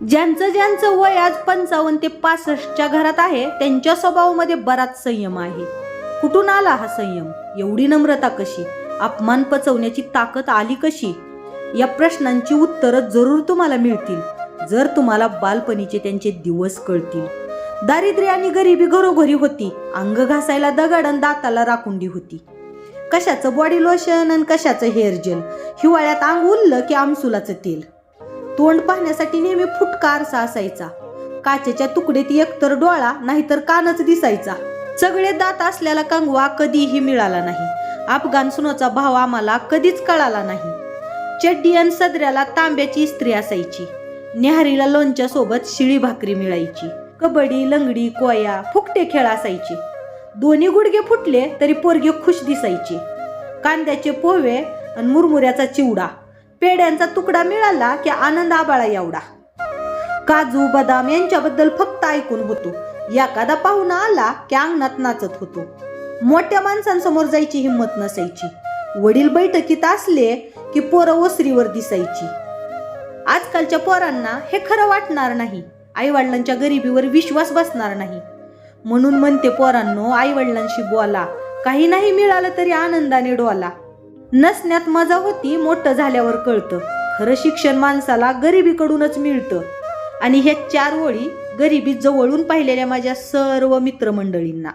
ज्यांचं ज्यांचं वय आज पंचावन्न ते पासष्टच्या घरात आहे त्यांच्या स्वभावामध्ये बराच संयम आहे. कुठून आला हा संयम? एवढी नम्रता कशी? अपमान पचवण्याची ताकद आली कशी? या प्रश्नांची उत्तरं जरूर तुम्हाला मिळतील जर तुम्हाला बालपणीचे त्यांचे दिवस कळतील. दारिद्र्य आणि गरिबी घरोघरी होती अंग घासायला दगड आणि दाताला राखुंडी होती. कशाचं बॉडी लोशन आणि कशाचं हेअर जेल हिवाळ्यात अंग उरलं की आमसुलाचं तेल. तोंड पाहण्यासाठी नेहमी फुटका आरसा असायचा काचेच्या तुकडेत एकतर डोळा नाहीतर कानच दिसायचा. सगळे दात असलेला कंगवा कधीही मिळाला नाही. अफगाण सुनाचा भाव आम्हाला कधीच कळाला नाही. चड्डी आणि सदऱ्याला तांब्याची इस्त्री असायची. न्याहारीला लोणच्या सोबत शिळी भाकरी मिळायची. कबड्डी लंगडी कोया फुकटे खेळ असायचे. दोन्ही गुडघे फुटले तरी पोरगे खुश दिसायचे. कांद्याचे पोहे आणि मुरमुऱ्याचा चिवडा. पेड्यांचा तुकडा मिळाला की आनंद आबाळा एवढा. काजू बदाम यांच्याबद्दल फक्त ऐकून होतो. एखादा पाहुणा आला की अंगणात नाचत होतो. मोठ्या माणसांसमोर जायची हिंमत नसायची. वडील बैठकीत असले की पोरं ओसरीवर दिसायची. आजकालच्या पोरांना हे खरं वाटणार नाही. आईवडिलांच्या गरिबीवर विश्वास बसणार नाही. म्हणून म्हणते पोरांनो आईवडिलांशी बोला. काही नाही मिळालं तरी आनंदाने डोला. नसण्यात मजा होती मोठं झाल्यावर कळतं. खरं शिक्षण माणसाला गरिबीकडूनच मिळतं. आणि ह्या चार ओळी गरिबी जवळून पाहिलेल्या माझ्या सर्व मित्रमंडळींना.